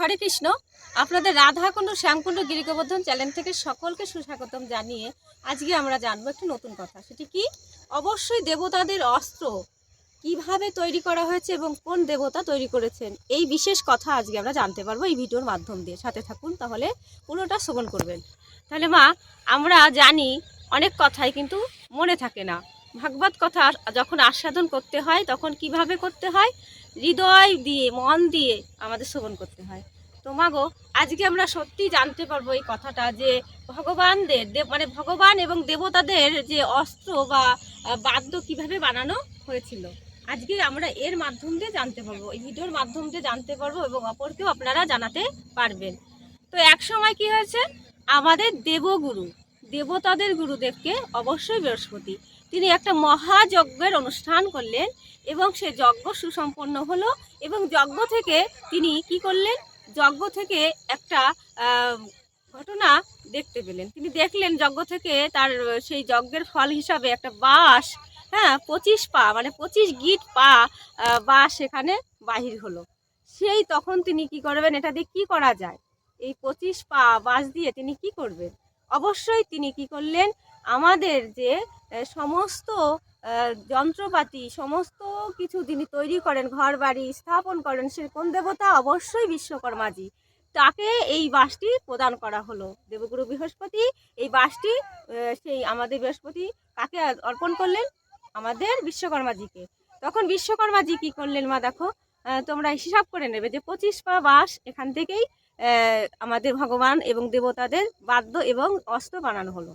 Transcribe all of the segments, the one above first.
হরে কৃষ্ণ। আপনাদের রাধাকুণ্ড, শ্যামকুণ্ড, গিরিগোবর্ধন চ্যানেল থেকে সকলকে সুস্বাগতম জানিয়ে আজকে আমরা জানব একটি নতুন কথা। সেটি কি? অবশ্যই দেবতাদের অস্ত্র কীভাবে তৈরি করা হয়েছে এবং কোন দেবতা তৈরি করেছেন এই বিশেষ কথা আজকে আমরা জানতে পারব এই ভিডিওর মাধ্যম দিয়ে। সাথে থাকুন, তাহলে পুরোটা শ্রবণ করবেন। তাহলে মা, আমরা জানি অনেক কথাই কিন্তু মনে থাকে না। ভাগবত কথা যখন আস্বাদন করতে হয়, তখন কীভাবে করতে হয়? হৃদয় দিয়ে, মন দিয়ে আমাদের শ্রবণ করতে হয়। তো মাগো আজকে আমরা সত্যি জানতে পারব এই কথাটা যে ভগবানদের দেব মানে ভগবান এবং দেবতাদের যে অস্ত্র বা বাদ্য কীভাবে বানানো হয়েছিল। আজকে আমরা এর মাধ্যম দিয়ে জানতে পারব, এই ভিডিওর মাধ্যম দিয়ে জানতে পারব এবং অপরকেও আপনারা জানাতে পারবেন। তো এক সময় কি হয়েছে? আমাদের দেবগুরু, দেবতাদের গুরুদেবকে অবশ্যই বৃহস্পতি তিনি একটা মহাযজ্ঞের অনুষ্ঠান করলেন এবং সে যজ্ঞ সুসম্পন্ন হলো এবং যজ্ঞ থেকে তিনি কি করলেন? যজ্ঞ থেকে একটা ঘটনা দেখতে পেলেন। তিনি দেখলেন যজ্ঞ থেকে তার, সেই যজ্ঞের ফল হিসাবে একটা বাঁশ হ্যাঁ পঁচিশ পা মানে পঁচিশ গিট পা বাঁশ সেখানে বাহির হলো। সেই তখন তিনি কি করবেন? এটা দিয়ে কি করা যায়? এই পঁচিশ পা বাঁশ দিয়ে তিনি কি করবেন? অবশ্যই তিনি কি করলেন? আমাদের যে সমস্ত যন্ত্রপাতি, সমস্ত কিছু তিনি তৈরি করেন ঘর বাড়ি স্থাপন করেন, সে কোন দেবতা? অবশ্যই বিশ্বকর্মাজি। তাকে এই বাসটি প্রদান করা হলো। দেবগুরু বৃহস্পতি এই বাসটি সেই আমাদের বৃহস্পতি কাকে অর্পণ করলেন? আমাদের বিশ্বকর্মাজিকে। তখন বিশ্বকর্মাজি কি করলেন মা দেখো? তোমরা হিসাব করে নেবে যে পঁচিশ পা বাস এখান থেকেই আমাদের ভগবান এবং দেবতাদের বাদ্য এবং অস্ত্র বানানো হলো।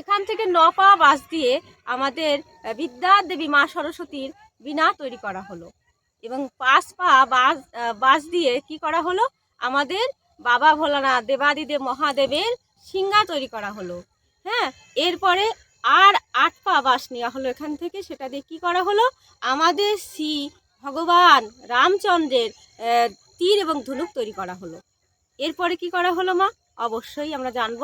এখান থেকে ন পা বাঁশ দিয়ে আমাদের বিদ্যা দেবী মা সরস্বতীর বীণা তৈরি করা হলো। এবং পাঁচ পা বাঁশ বাঁশ দিয়ে কি করা হলো? আমাদের বাবা ভোলানাথ দেবাদিদেব মহাদেবের সিংহা তৈরি করা হলো। হ্যাঁ এরপরে আর আট পা বাঁশ নেওয়া হলো এখান থেকে। সেটা দিয়ে কি করা হলো? আমাদের শ্রী ভগবান রামচন্দ্রের তীর এবং ধনুক তৈরি করা হলো। এরপরে কি করা হলো মা? অবশ্যই আমরা জানব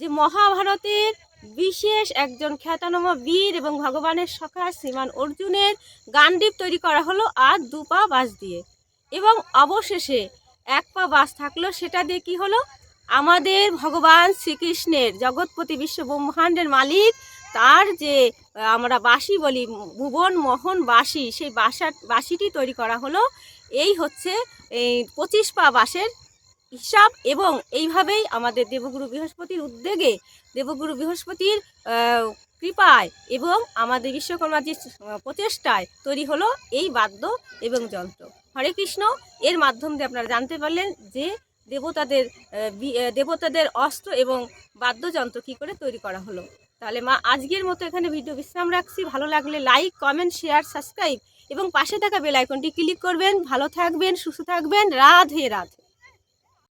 যে মহাভারতের বিশেষ একজন খ্যাতনাম বীর এবং ভগবানের সখা শ্রীমান অর্জুনের গান্ডীব তৈরি করা হলো আর দু পা বাঁশ দিয়ে। এবং অবশেষে এক পা বাঁশ থাকল, সেটা দিয়ে কি হলো? আমাদের ভগবান শ্রীকৃষ্ণের জগৎপতি বিশ্ব ব্রহ্মাণ্ডের মালিক, তার যে আমরা বাঁশি বলি, ভুবন মোহন বাঁশি, সেই বাসা বাঁশিটি তৈরি করা হলো। এই হচ্ছে এই পঁচিশ পা বাঁশের হিসাব এবং এইভাবেই আমাদের দেবগুরু বৃহস্পতির উদ্যোগে দেবগুরু বৃহস্পতির কৃপায় এবং আমাদের বিশ্বকর্মার যে প্রচেষ্টায় তৈরি হলো এই বাদ্য এবং যন্ত্র। হরে কৃষ্ণ, এর মাধ্যম দিয়ে আপনারা জানতে পারলেন যে দেবতাদের দেবতাদের অস্ত্র এবং বাদ্যযন্ত্র কী করে তৈরি করা হলো। তাহলে মা, আজকের মতো এখানে ভিডিও বিশ্রাম রাখছি। ভালো লাগলে লাইক, কমেন্ট, শেয়ার, সাবস্ক্রাইব এবং পাশে থাকা বেল আইকনটি ক্লিক করবেন। ভালো থাকবেন, সুস্থ থাকবেন। রাধে রাধে।